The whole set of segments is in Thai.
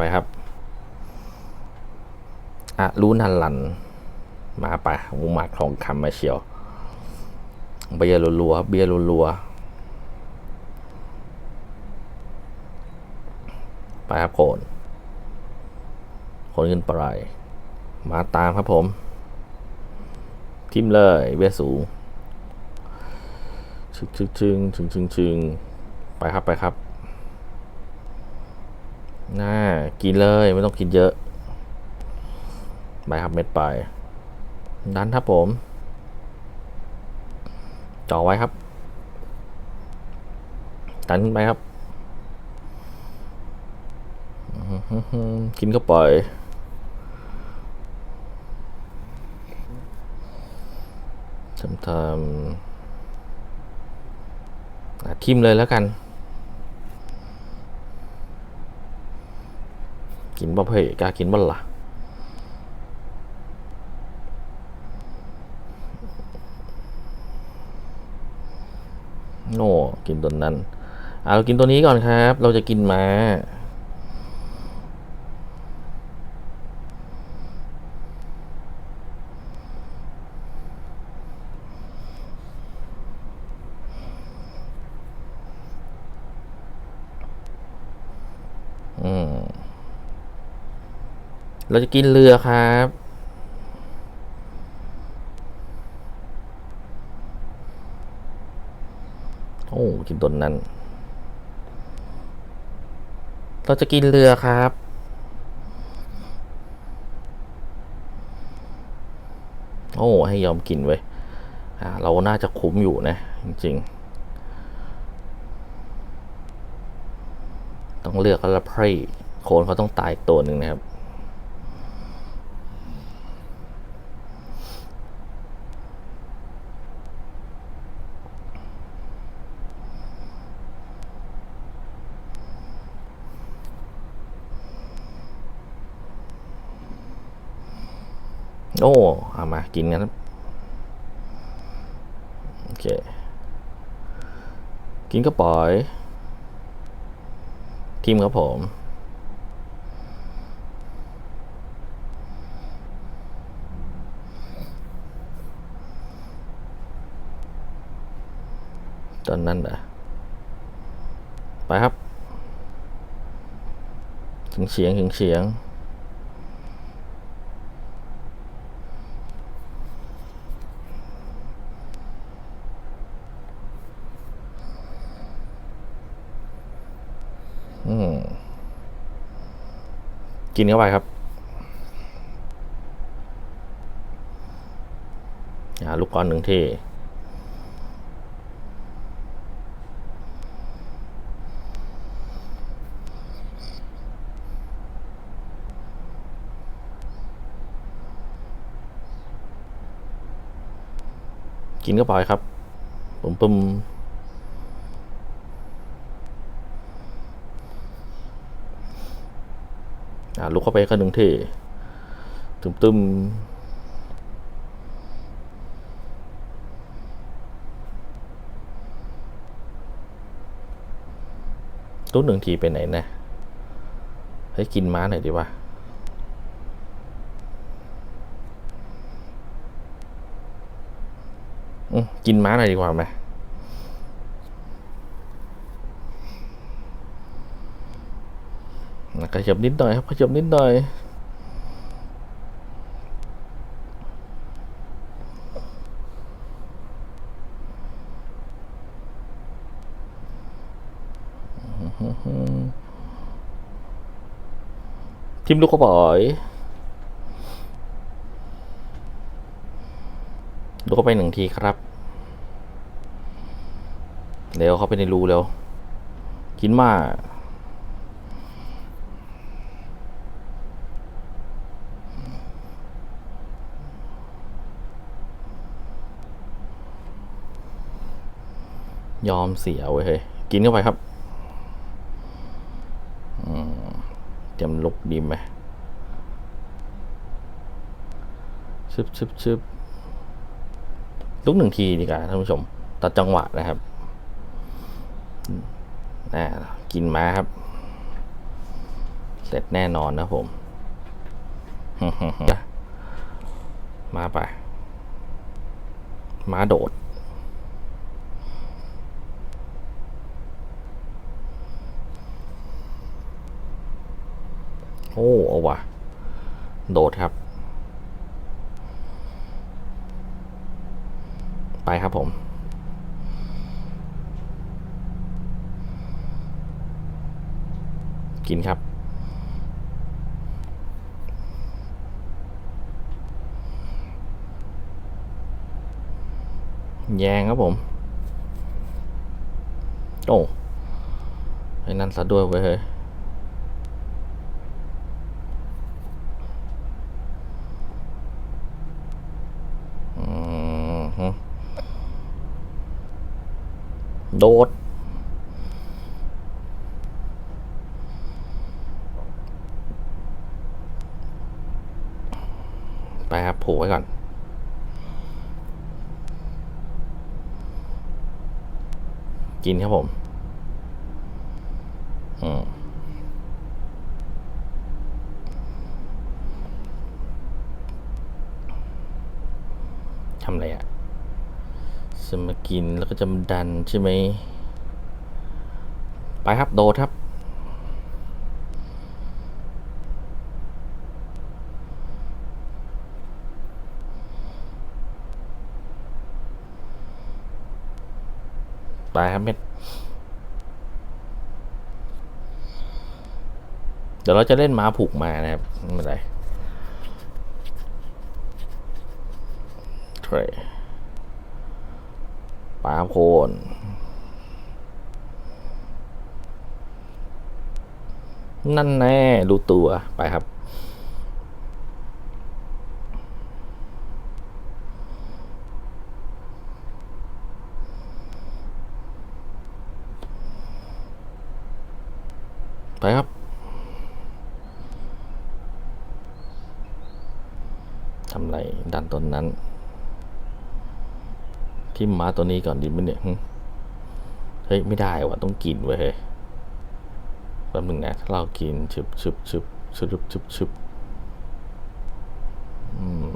ไปครับอะรู้นันลัน มาไปมูมากทองคำมาเชียว เบียร์รัวๆเบียร์รัวๆไปครับโคนคนขึ้นไปมาตามครับผม ทิมเลยเบียร์สูงชึงชึงชึงชึงชึงชึงไปครับไปครับ น่ากินเลยไม่ต้องกินเยอะไปครับเม็ดไปดันครับผมจ่อไว้ครับดันขึ้นไปครับกินก็ปล่อยทำทำทิมเลยแล้วกัน กินบ่เพ่กล้ากินบ่ล่ะโน่กินตัวนั้นเอาเรากินตัวนี้ก่อนครับ เราจะกินมา้า เราจะกินเรือครับ โอ้กินตัวนั้น เราจะกินเรือครับโอ้ให้ยอมกินไว้ยเราน่าจะคุ้มอยู่นะ จริง ๆ ต้องเลือกแล้วละพร่โคนเขาต้องตายตัวหนึ่งนะครับ โอ้ เอามา กินกันครับโอเคกินก็ปล่อยทิมครับผมตอนนั้นอะไปครับถึงเสียงถึงเสียง อืม กินเข้าไปครับลูกก้อนหนึ่งที่ กินเข้าไปครับปุ่มปุ่ม อ่า ลุกเข้าไปก็หนึ่งที่ตึมตึมตุ้หนึ่งทีไปไหนนะ ให้กินม้าหน่อยดีวะอืมกินม้าหน่อยดีกว่าไหม ขยับนิดหน่อยครับขยับนิดหน่อยทิมลูกกระป๋อยลูกเข้าไปหนึ่งทีครับ เร็วเข้าไปในรูเร็ว กินมา ยอมเสียเว้ยเฮ้ยกินเข้าไปครับอืมเตรียมลุกดีไหมชึบชึบชึบลุกหนึ่งทีดีกว่าท่านผู้ชมตัดจังหวะนะครับอ่ากินมาครับ เสร็จแน่นอนนะผม มาไป มาโดด โอ้เอาวะโดดครับ ไปครับผมกินครับ แยงครับผม โอ้ไอ้นั่นซะด้วยเว้ยเฮ้ย อืมฮึ โดด ไปครับผูกไว้ก่อน กินครับผม อืม ทำอะไรอะ่ะจะมากินแล้วก็ จะดันใช่ไหม ไปครับโดดครับไปครับเม็ดเดี๋ยวเราจะเล่นม้าผูกมานะครับไม่เป็นไรเทร ปลาโคนนั่นแน่รู้ตัวไปครับ ไปครับ ทำไรดันต้นนั้น ทิมม้าตัวนี้ก่อนดีไหมเนี่ยเฮ้ยไม่ได้ว่ะต้องกินไว้ยเฮ้ยแป๊บนึงนะถ้าเรากินชึบชึบชึบชึบชึบชึบอืม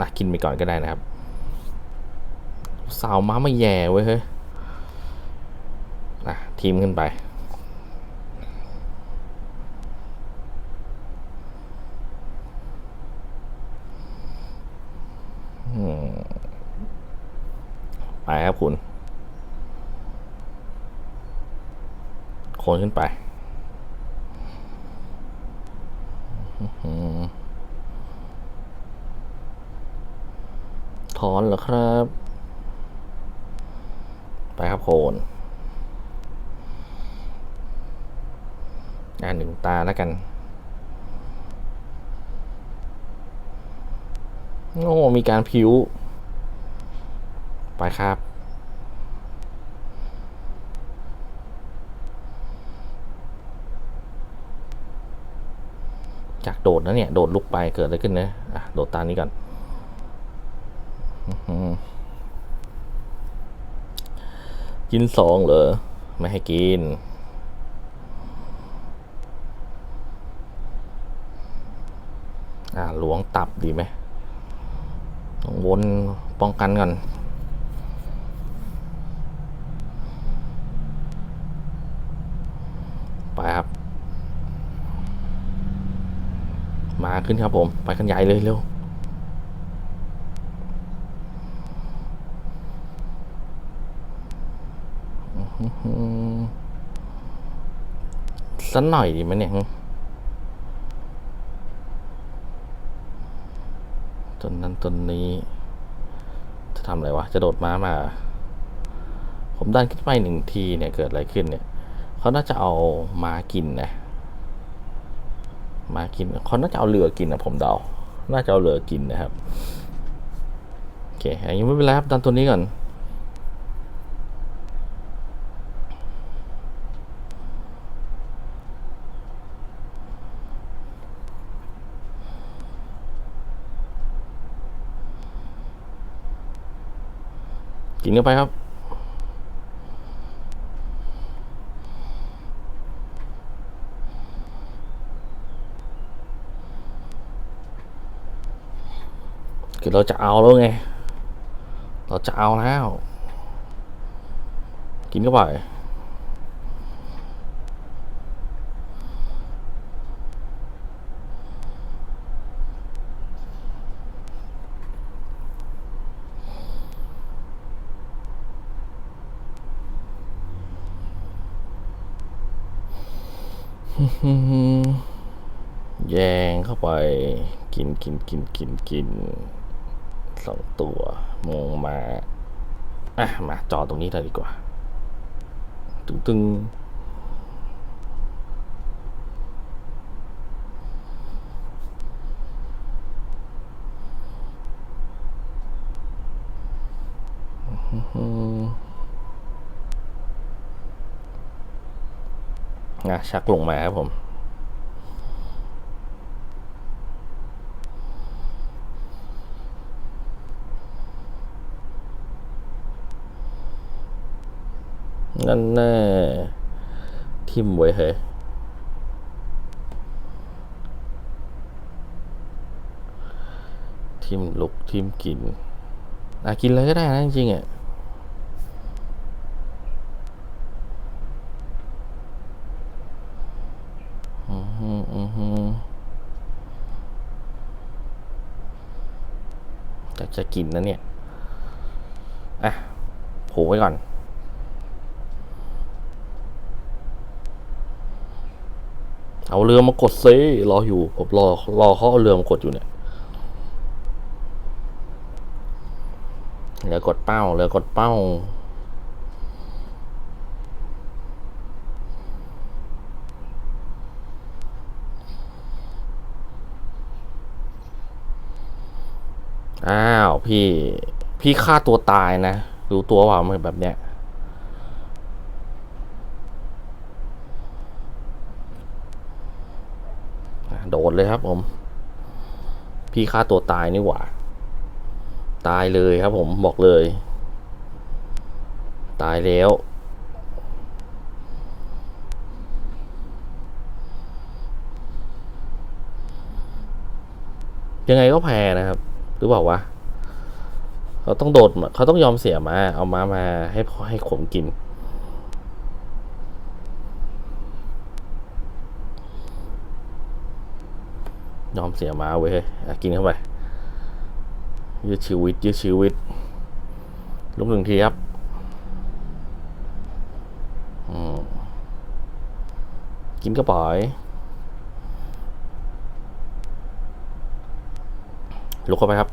นะกินไปก่อนก็ได้นะครับ สาวม้าไม่แย่เว้ยเฮ้ยนะทีมขึ้นไปครับคุณ โคนขึ้นไปถอนเหรอครับ ไปครับโคนอ่าหนึ่งตาแล้วกันโอ้มีการผิว ไปครับ จากโดด นะเนี่ย โดดลุกไปเกิดอะไรขึ้นนะอะโดดตามนี้ก่อนกินสองเหรอ ไม่ให้กิน อ่าหลวงตับดีไหมต้องวนป้องกันก่อน ไปครับ มา ขึ้นครับผม ไปกันใหญ่เลยเร็วอื้อหือสักหน่อยดีไหมเนี่ยต้นนั้นต้นนี้ จะทำอะไรวะ จะโดดม้ามา ผมดันขึ้นไปหนึ่งทีเนี่ย เกิดอะไรขึ้นเนี่ย เขาน่าจะเอาม้ากินนะ มากินเขาน่าจะเอาเรือกินนะผมเดา น่าจะเอาเรือกินนะครับ โอเคอันนี้ไม่เป็นไรครับดันตัวนี้ก่อน กินเข้าไปครับ คือเราจะเอาแล้วไง เราจะเอาแล้ว กินเข้าไปแยงเข้าไปกินกินกินกินกิน สองตัวมองมาอะมาจอตรงนี้เลยดีกว่า ตึงตึงนะชักลงมาครับผม นั่นแน่ทิมไว้เฮ้ยทิมลุกทิมกินอะกินเลยก็ได้นะจริงๆอะอือหืออือหืออยากจะกินนะเนี่ย อะผูกไว้ก่อน เอาเรือมากดเซรออยู่ผมรอรอเขาเอาเรือมากดอยู่เนี่ยเรือกดเป้าเรือกดเป้าอ้าวพี่ พี่ฆ่าตัวตายนะ รู้ตัวว่ามันแบบเนี้ย โดดเลยครับผม พี่ฆ่าตัวตายนี่หว่า ตายเลยครับผมบอกเลย ตายแล้ว ยังไงก็แพ้นะครับ หรือเปล่าวะเขาต้องโดดเขาต้องยอมเสียมา เอามามาให้ให้ขมกิน ยอมเสียมาเว้ยกินเข้าไปยืดชีวิตยืดชีวิตลุกหนึ่งทีครับอืมกินก็ปล่อยลุกเข้าไปครับ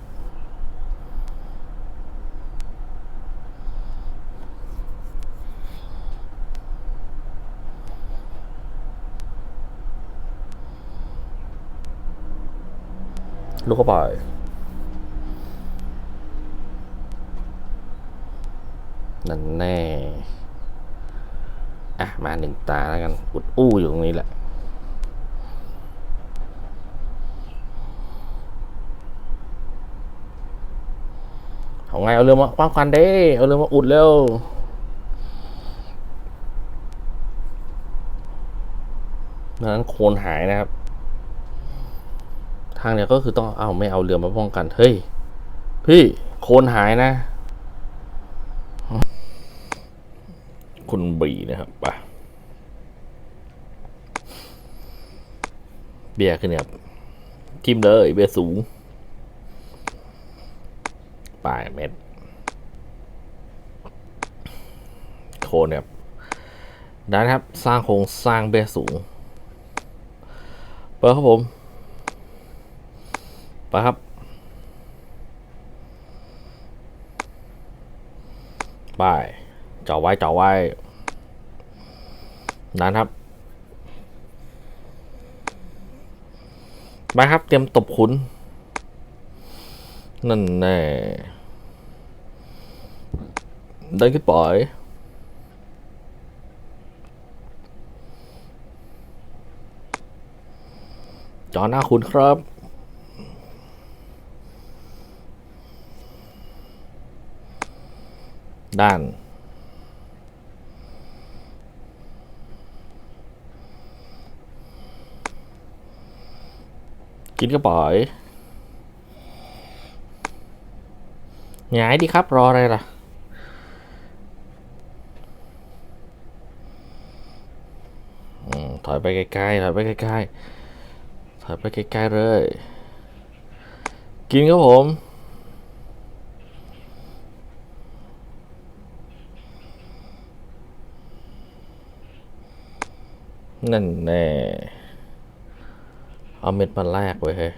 ลุกเข้าไปนั่นแน่ อะ มาหนึ่งตาแล้วกัน อุดอู้อยู่ตรงนี้แหละ เอาไง เอาเรือมาป้องกันเด้ เอาเรือมาอุดเร็ว นั้นโคลนหายนะครับ ทางเนี้ยก็คือต้องเอาไม่เอาเรือมาป้องกัน เฮ้ย พี่โคนหายนะ คุณบีนะครับไปเบียร์ขึ้นเนี่ยทิมเลยเบียร์สูงปลายเม็ดโคนครับดันครับ สร้างโครงสร้างเบียร์สูงเปิดครับผม ปครับ ไปเจ่อไว้เจ่อไว้ นั้นครับ ไปครับ เตรียมตบขุน นั่นแน่เดินขึ้นปล่อยจอหน้าคุณครับ ด้าน กินกระป๋อยหงายดิครับรออะไรล่ะถอยไปไกลๆถอยไปไกลๆถอยไปไกลๆเลย กินครับผม นั่นแน่ เอาเม็ดมาแลกไว้เฮ้ย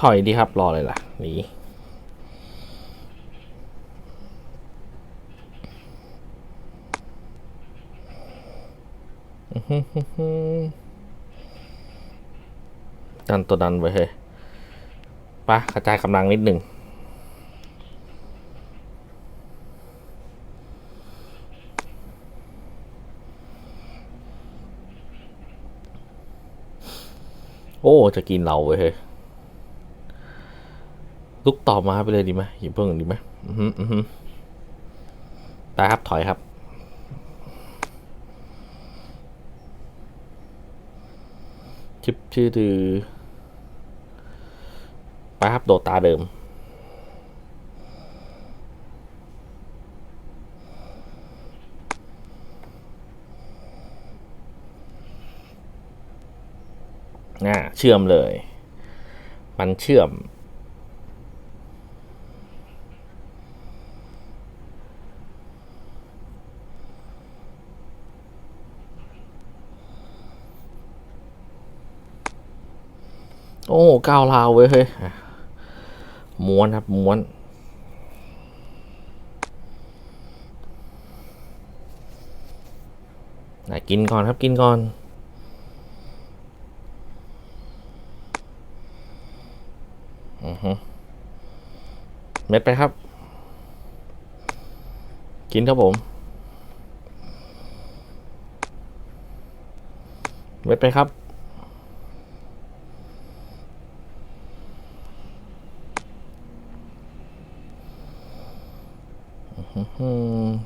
ถอยดีครับรอเลยล่ะหนีดันตัวดันไว้เฮ้ยปะกระจายกำลังนิดหนึ่ง จะกินเราเว้ยเฮ้ยลุกต่อมาไปเลยดีไหมหยิบเพิ่งดีไหมอือฮึอือฮึไปครับถอยครับ ชิปชื่อดือไปครับโดดตาเดิม อ่าเชื่อมเลย มันเชื่อม โอ้ก้าวลาวเว้ยเฮ้ยม้วนครับม้วนไหนกินก่อนครับกินก่อน อือฮึ เม็ดไปครับ กินครับผม เม็ดไปครับ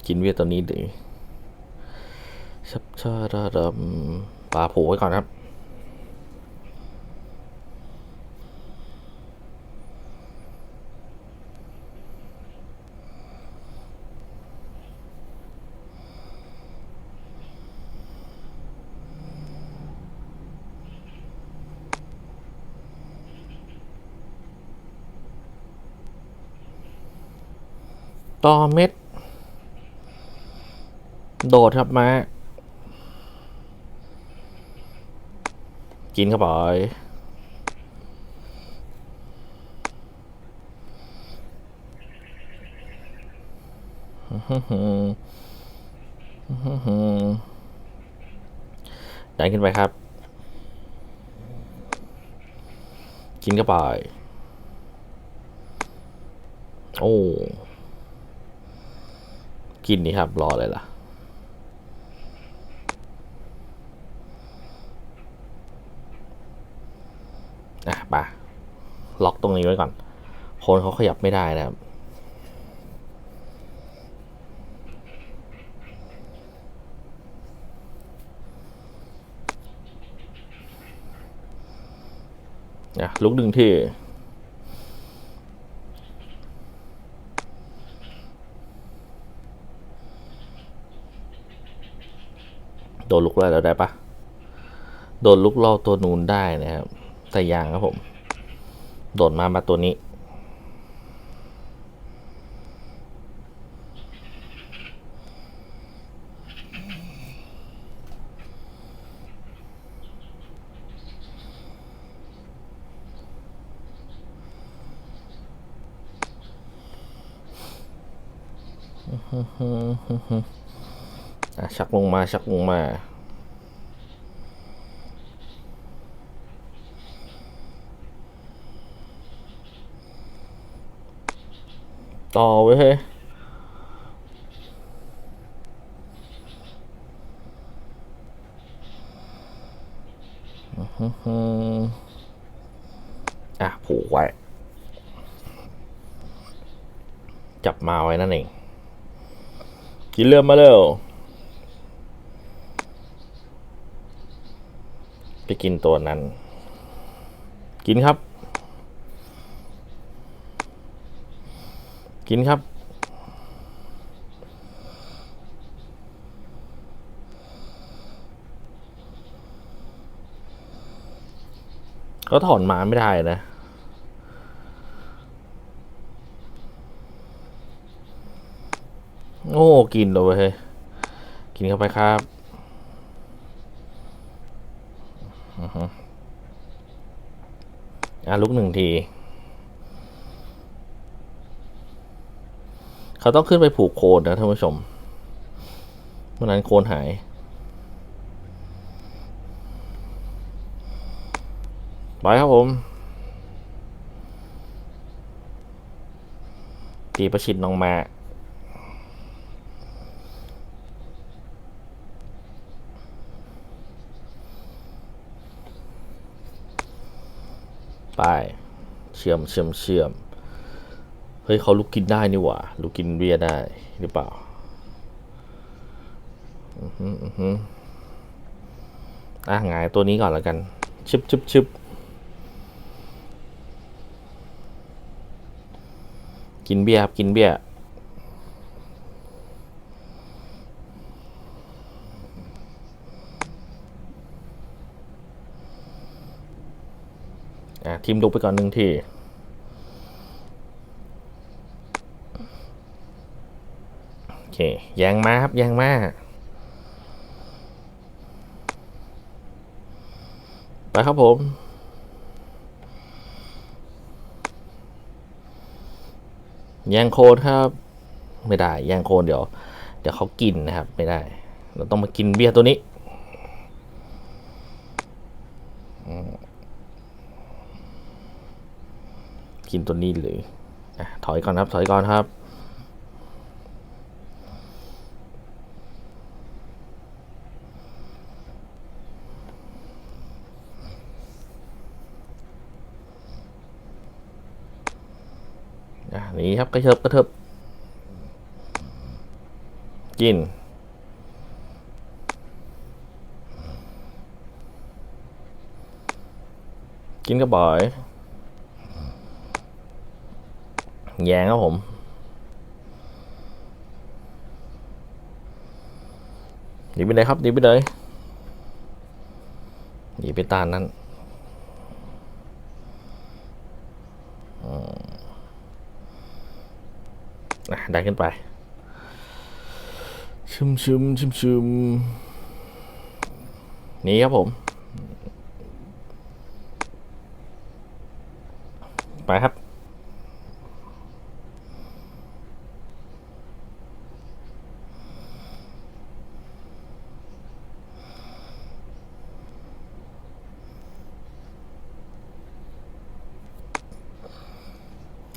กินเวียดตัวนี้ดิชับชาดาดำปลาผูไว้ก่อนครับ ต่อเม็ด โดดครับมากินเข้าไปอื้อหือหืออื้อหือหือดันขึ้นไปครับ กินเข้าไป โอ้ กินนี่ครับ รอเลยล่ะ อะมาล็อกตรงนี้ไว้ก่อน คนเขาขยับไม่ได้นะครับอะลุกหนึ่งที่ ดนลุกไล่เราได้ปะโดนลุกล่อตัวนูนได้นะครับ แต่ยังครับผม โดดมามาตัวนี้อะ ชักลงมาชักลงมาต่อไว้เฮ้ยอะผูกไว้ จับมาไว้นั่นเองกินเริ่มมาเร็ว ไปกินตัวนั้น กินครับ กินครับ ก็ถอนมาไม่ได้นะโอ้กินเลยเว้ยกินเข้าไปครับอือฮึ อะลุกหนึ่งที เขาต้องขึ้นไปผูกโคนนะท่านผู้ชมเมื่อนั้นโคนหาย ไปครับผม ตีประชิดน้องมา ไปเชื่อมเชื่อมเชื่อมเฮ้ยเขาลุกกินได้นี่หว่าลุกกินเบียได้หรือเปล่าอือฮึอือฮึอะงายตัวนี้ก่อนแล้วกันชึบชึบชึบกินเบียร์ครับกินเบียร์ ทีมลุกไปก่อนหนึ่งทีโอเคแยงมาครับแยงมาไปครับผมแยงโคนครับ ไม่ได้แยงโคนเดี๋ยว เดี๋ยวเขากินนะครับ ไม่ได้ เราต้องมากินเบียร์ตัวนี้ กินตัวนี้เลยอถอยก่อนครับ ถอยก่อนครับ นี่ครับกระเทิบกระเทิบกินกินกระบ่อย แยงครับผม หนีไปเลยครับหนีไปเลยหนีไปตานนั้นอืมอะได้ขึ้นไปชุมชุมชุมชุมนี่ครับผม ไปครับ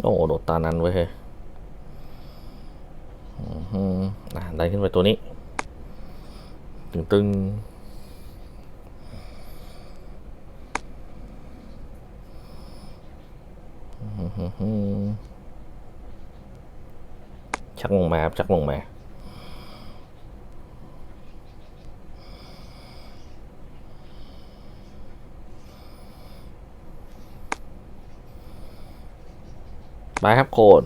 โอ้โดดตานั้นไว้ยเฮ้ยอ่าได้ขึ้นไปตัวนี้ ตึงตึงชักลงมาครับชักลงมา ครับโคน